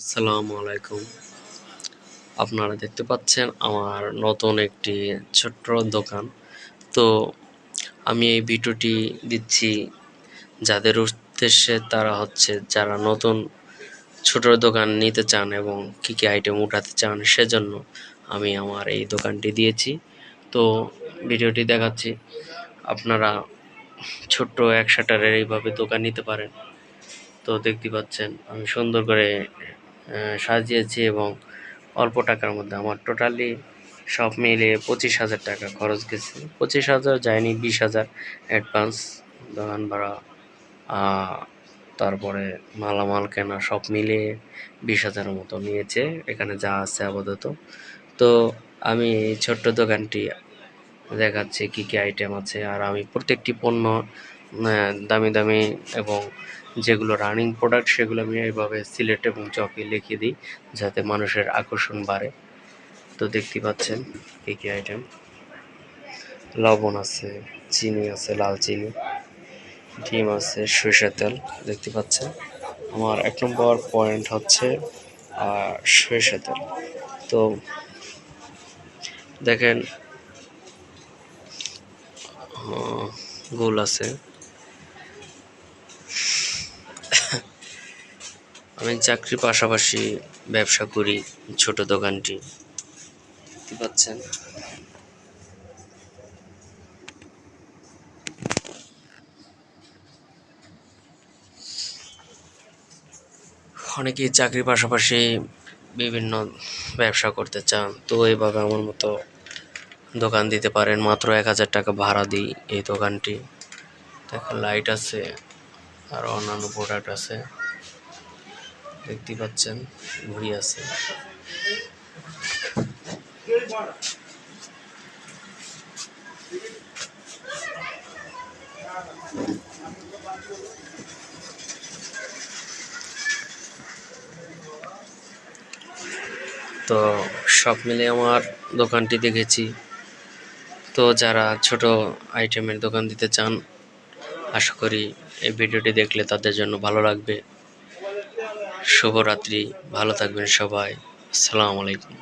আসসালামু আলাইকুম। আপনারা দেখতে পাচ্ছেন আমার নতুন একটি ছোট্ট দোকান। তো আমি এই ভিডিওটি দিচ্ছি যাদের উদ্দেশ্যে তারা হচ্ছে যারা নতুন ছোট দোকান নিতে চান এবং কী কী আইটেম উঠাতে চান সেজন্য আমি আমার এই দোকানটি দিয়েছি। তো ভিডিওটি দেখাচ্ছি, আপনারা ছোট্ট এক শাটারের এইভাবে দোকান নিতে পারেন। তো দেখতে পাচ্ছেন আমি সুন্দর করে সাজিয়েছি এবং অল্প টাকার মধ্যে আমার টোটালি সব মিলিয়ে পঁচিশ হাজার টাকা খরচ গেছে। পঁচিশ হাজার, যায়নি বিশ হাজার অ্যাডভান্স দোকান ভাড়া। তারপরে মালামাল কেনা সব মিলিয়ে বিশ হাজারের মতো নিয়েছে, এখানে যা আছে আপাতত। তো আমি ছোট্ট দোকানটি দেখাচ্ছি কী কী আইটেম আছে, আর আমি প্রত্যেকটি পণ্য দামি দামি এবং যেগুলো রানিং প্রোডাক্ট সেগুলো আমি এইভাবে সিলেট এবং চকে লিখে দিই যাতে মানুষের আকর্ষণ বাড়ে। তো দেখতে পাচ্ছেন কী কী আইটেম লবণ আছে, চিনি আছে, লাল চিনি, ডিম আছে, সরিষার তেল, দেখতে পাচ্ছেন। আমার এক নম্বর পয়েন্ট হচ্ছে আর সরিষার তেল। তো দেখেন গোল আছে আমি চাকরির পাশাপাশি ব্যবসা করি, ছোট দোকানটি। দেখতে পাচ্ছেন। অনেকেই চাকরির পাশাপাশি বিভিন্ন ব্যবসা করতে চান, তো এইভাবে আমার মতো দোকান দিতে পারেন। মাত্র এক হাজার টাকা ভাড়া দিই এই দোকানটি। দেখেন লাইট আছে। আর অন্যান্য প্রোডাক্ট আছে। দেখতে পাচ্ছেন, ঘড়ি আছে। তো সব মিলে আমার দোকানটি দেখেছি। তো যারা ছোট আইটেমের দোকান দিতে চান আশা করি এই ভিডিওটি দেখলে তাদের জন্য ভালো লাগবে। শুভরাত্রি, ভালো থাকবেন সবাই। আসসালামু আলাইকুম।